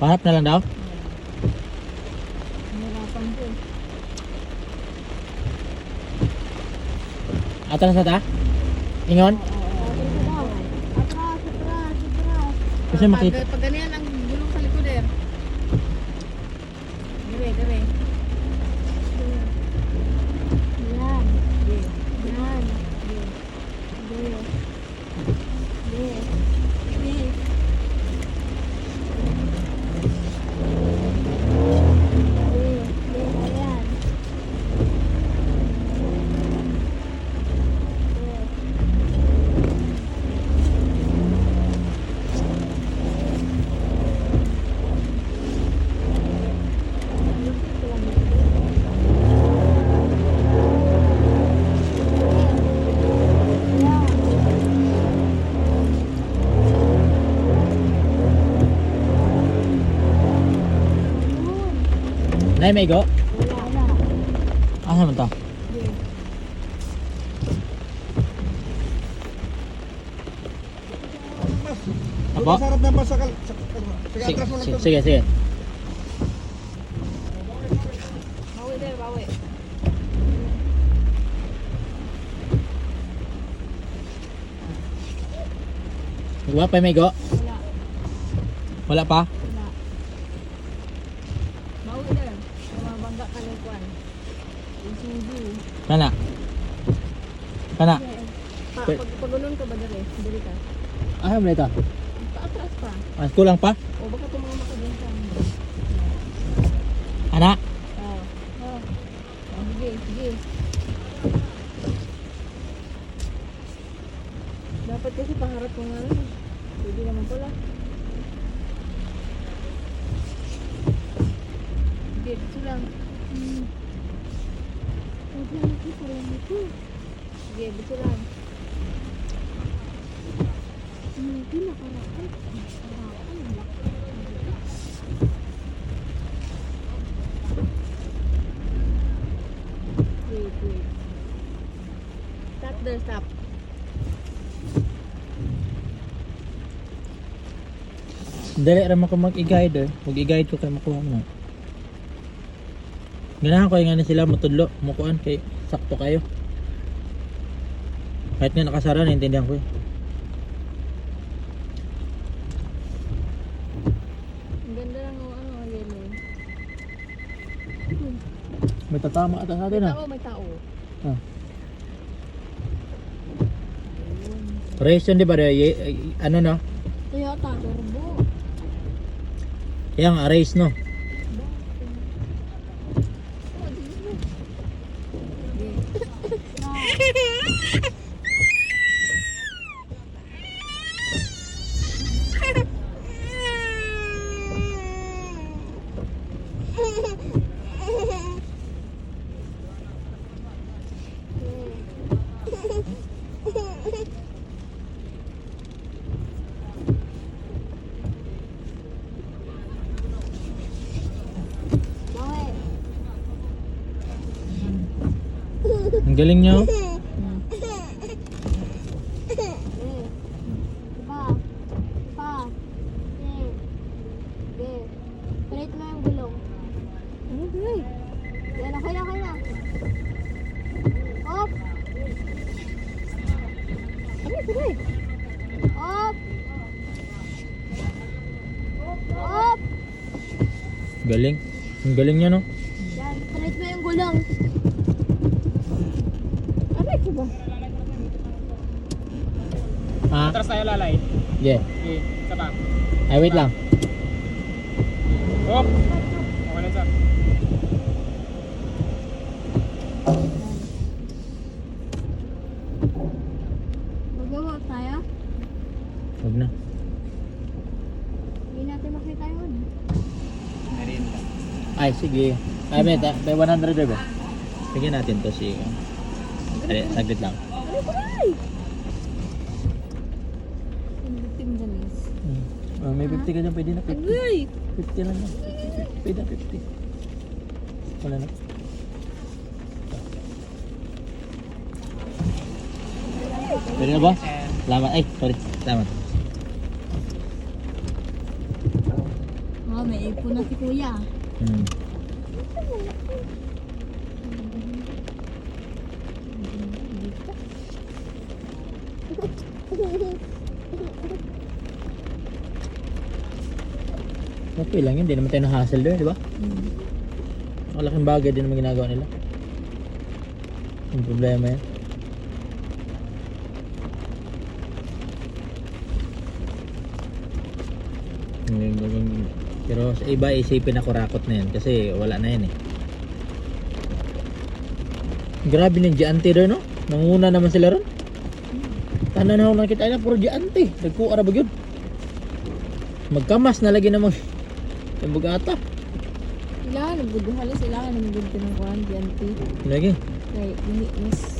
Pahanap na lang daw? Nahirapan ko. Atras na ta? Ingon? Atras. Atras, atras. Kasi makita. Pag ganyan Nay, may go? Asa man to? Apo? Masarap naman sa kal... Sa, sige, Sige, atras mo lang sige, sige, sige. Bawi din, bawi. Wala pa may go? Wala, Wala pa? wala. Bawi din. Mabangga ka ng kwan. Yung sundo. Kana? Kana? Pa, pag pagulong ka ba dali? Dali ka. Ah, ito. Paatras pa. Ah, kulang pa? O baka tumama ka din sa Ana? Oo. Oo. Oh, sige, sige. Dapat kasi pangarap ko nga rin. Pwede naman pala. Dito lang. Hmm. Sige, dito lang. Hindi nakarapit. Wait, wait. Stop there, stop. Dali ra ko mag-i-guide eh. Huwag i-guide ko kay makuha mo. Ganahan ko yung ano sila matudlo, mukuan kay sakto kayo. Kahit nga nakasara, naintindihan ko eh. Ganda lang ano, yellow. May tatama ata sa atin May ah. tao, may tao. Ah. Yun di ba? Ye- eh, ano no? Toyota, turbo. Kaya nga race no? 哈哈哈哈哈。Op! Op! Galing. Ang galing nyo no? Yan, palit mo yung gulong. Ko ba? Ha? Atras tayo lalay. Yeah. Okay, isa pa. Ay, wait lang. Hop! Okay na sir. Magawa tayo? Huwag na. Hindi natin makita yun. Ay, sige. Ay, may, ta- may 100 ba? Bigyan natin to si... Ay, saglit lang. Oh, may 50 ka dyan, pwede na 50. Agay! 50 lang yan. Pwede na 50. Wala na. Pwede na ba? Salamat. Ay, sorry. Salamat. Oh, may ipon na si kuya. Hmm. Okay lang yun, hindi naman tayo na-hassle doon, di ba? Hmm. Malaking bagay din naman ginagawa nila. Yung problema yan. Yung- Pero sa iba isipin na kurakot na yan kasi wala na yan eh. Grabe ng giante doon no? Nanguna naman sila ron. Tanan na ako nakita na puro giante. Nagkuara ba yun? Magkamas na lagi namang yung bugata. Kailangan ng budo halos kailangan ng budo ng kuhan diyan ti. Lagi. Kay ini mas